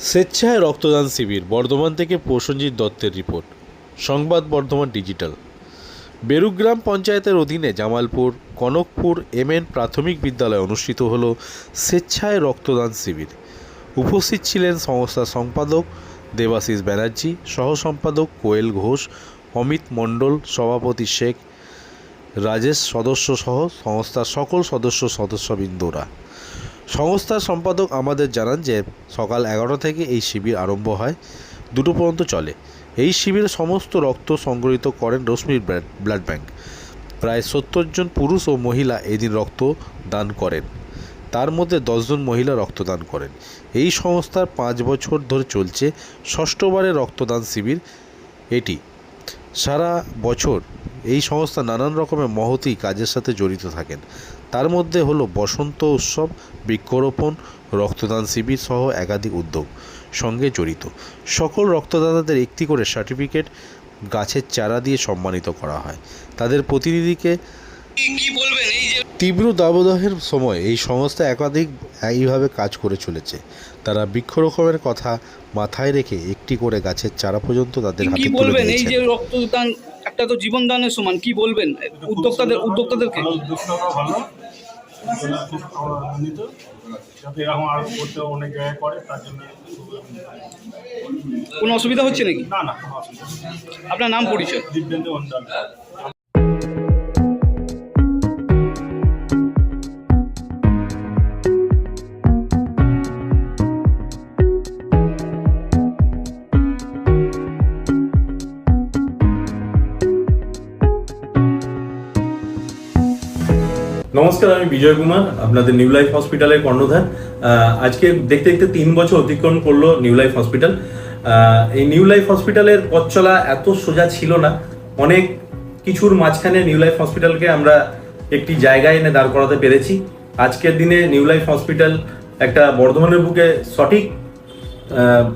স্বেচ্ছায় রক্তদান শিবির, বর্ধমান থেকে প্রসেনজিৎ দত্তের রিপোর্ট। সংবাদ বর্ধমান ডিজিটাল। বেরুগ্রাম পঞ্চায়েতের অধীনে জামালপুর, কনকপুর এমএন প্রাথমিক বিদ্যালয়ে অনুষ্ঠিত হল স্বেচ্ছায় রক্তদান শিবির। উপস্থিত ছিলেন সংস্থার সম্পাদক দেবাশিস ব্যানার্জি সহ সম্পাদক কোয়েল ঘোষ, অমিত মণ্ডল, সভাপতি শেখ রাজেশ সদস্য সহ সংস্থার সকল সদস্য সদস্যবৃন্দরা। সংস্থার সম্পাদক আমাদের জানান যে সকাল এগারোটা থেকে এই শিবির আরম্ভ হয়, দুটো পর্যন্ত চলে। এই শিবিরে সমস্ত রক্ত সংগ্রহীত করেন রশ্মির ব্লাড- ব্যাংক। প্রায় সত্তর জন পুরুষ ও মহিলা এদিন রক্ত দান করেন। তার মধ্যে দশজন মহিলা রক্তদান করেন। এই সংস্থার পাঁচ বছর ধরে চলছে ষষ্ঠবারের রক্তদান শিবির এটি। সারা বছর এই সংস্থা নানান রকমের মহতি কাজের সাথে জড়িত থাকেন। তার মধ্যে হলো বসন্ত উৎসব বৃক্ষরোপণ রক্তদান শিবির সহ একাধিক উদ্যোগ সঙ্গে জড়িত। সকল রক্তদাতাদের একটি করে সার্টিফিকেট গাছের চারা দিয়ে সম্মানিত করা হয়। তাদের প্রতিনিধিকে তীব্র দাবদাহের সময় এই সংস্থা একাধিক এইভাবে কাজ করে চলেছে। তারা বৃক্ষরোপণের কথা মাথায় রেখে একটি করে গাছের চারা পর্যন্ত তাদের হাতে তুলে বলবেন? একটা তো জীবন দানের সমান কি বলবেন উদ্যোক্তাদের উদ্যোক্তাদেরকে? কোনো অসুবিধা হচ্ছে নাকি। আপনার নাম পরিচয়? নমস্কার, আমি বিজয় কুমার, আপনাদের নিউ লাইফ হসপিটালের কর্ণধার। আজকে দেখতে দেখতে তিন বছর অতিক্রম করল নিউ লাইফ হসপিটাল এই নিউ লাইফ হসপিটালের পথ চলা এত সোজা ছিল না। অনেক কিছুর মাঝখানে নিউ লাইফ হসপিটালকে আমরা একটি জায়গায় এনে দাঁড় করাতে পেরেছি। আজকের দিনে নিউ লাইফ হসপিটাল একটা বর্ধমানের বুকে সঠিক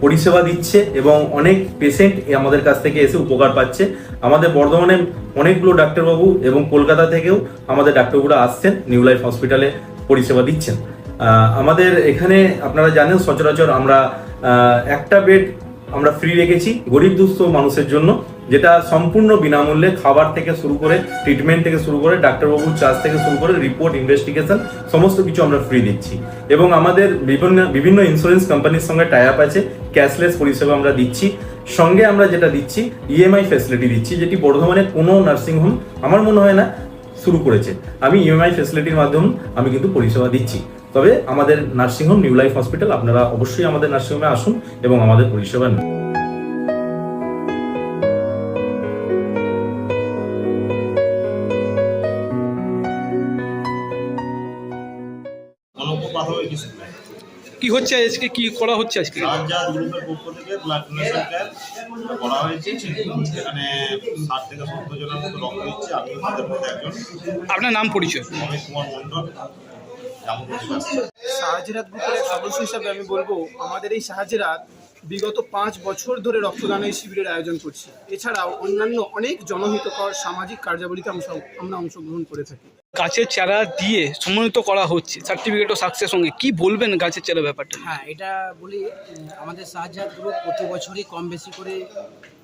পরিষেবা দিচ্ছে এবং অনেক পেশেন্ট আমাদের কাছ থেকে এসে উপকার পাচ্ছে। আমাদের বর্ধমানে অনেকগুলো ডাক্তারবাবু এবং কলকাতা থেকেও আমাদের ডাক্তারবাবুরা আসছেন নিউ লাইফ হসপিটালে পরিষেবা দিচ্ছেন। আমাদের এখানে আপনারা জানেন সচরাচর আমরা একটা বেড আমরা ফ্রি রেখেছি গরিব দুস্থ মানুষের জন্য। যেটা সম্পূর্ণ বিনামূল্যে খাবার থেকে শুরু করে ট্রিটমেন্ট থেকে শুরু করে ডাক্তারবাবুর চার্জ থেকে শুরু করে রিপোর্ট ইনভেস্টিগেশন সমস্ত কিছু আমরা ফ্রি দিচ্ছি। এবং আমাদের বিভিন্ন বিভিন্ন ইন্স্যুরেন্স কোম্পানির সঙ্গে টাই আপ আছে ক্যাশলেস পরিষেবা আমরা দিচ্ছি। সঙ্গে আমরা যেটা দিচ্ছি ইএমআই ফ্যাসিলিটি দিচ্ছি, যেটি বর্ধমানে কোনো নার্সিংহোম আমার মনে হয় না শুরু করেছে। আমি ইএমআই ফ্যাসিলিটির মাধ্যমে আমি কিন্তু পরিষেবা দিচ্ছি। তবে আমাদের নার্সিংহোম নিউ লাইফ হসপিটাল আপনারা অবশ্যই আমাদের নার্সিংহোমে আসুন এবং আমাদের পরিষেবা নিন। প্রাথমিক স্কুলে কি হচ্ছে আজকে? কি করা হচ্ছে আজকে? গ্রুপের পক্ষ থেকে ব্লাড ডোনেশন ক্যাম্প করা হয়েছে এখানে ষাট থেকে সত্তর জনের মতো রক্ত দিচ্ছে। আমিও তাদের মধ্যে একজন। আপনার নাম পরিচয়? অমিত কুমার মণ্ডল। জামুপুর সাহাজিরাত গ্রুপের এক সদস্য হিসাবে আমি বলব আমাদের এই সাহাজিরাত বিগত পাঁচ বছর ধরে রক্তদানের শিবিরের আয়োজন করছি। এছাড়াও অন্যান্য অনেক জনহিতকর সামাজিক কার্যাবলীতে অংশ- আমরা অংশগ্রহণ করে থাকি। গাছের চারা দিয়ে সম্মানিত করা হচ্ছে সার্টিফিকেট ও সাকসেস সঙ্গে। কি বলবেন গাছের চারা ব্যাপারটা? হ্যাঁ এটা বলি আমাদের সাহায্যাত গ্রুপ প্রতি বছরই কম বেশি করে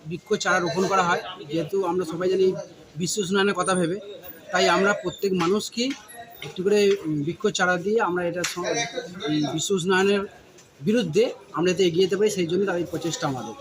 বৃক্ষ চারা রোপণ করা হয়। যেহেতু আমরা সবাই জানি বিশ্ব উষ্ণায়নের কথা ভেবে, তাই আমরা প্রত্যেক মানুষকে একটু করে বৃক্ষ চারা দিয়ে আমরা এটা বিশ্ব উষ্ণায়নের বিরুদ্ধে আমরা যাতে এগিয়ে যেতে পারি, সেই জন্য এই প্রচেষ্টা আমাদের।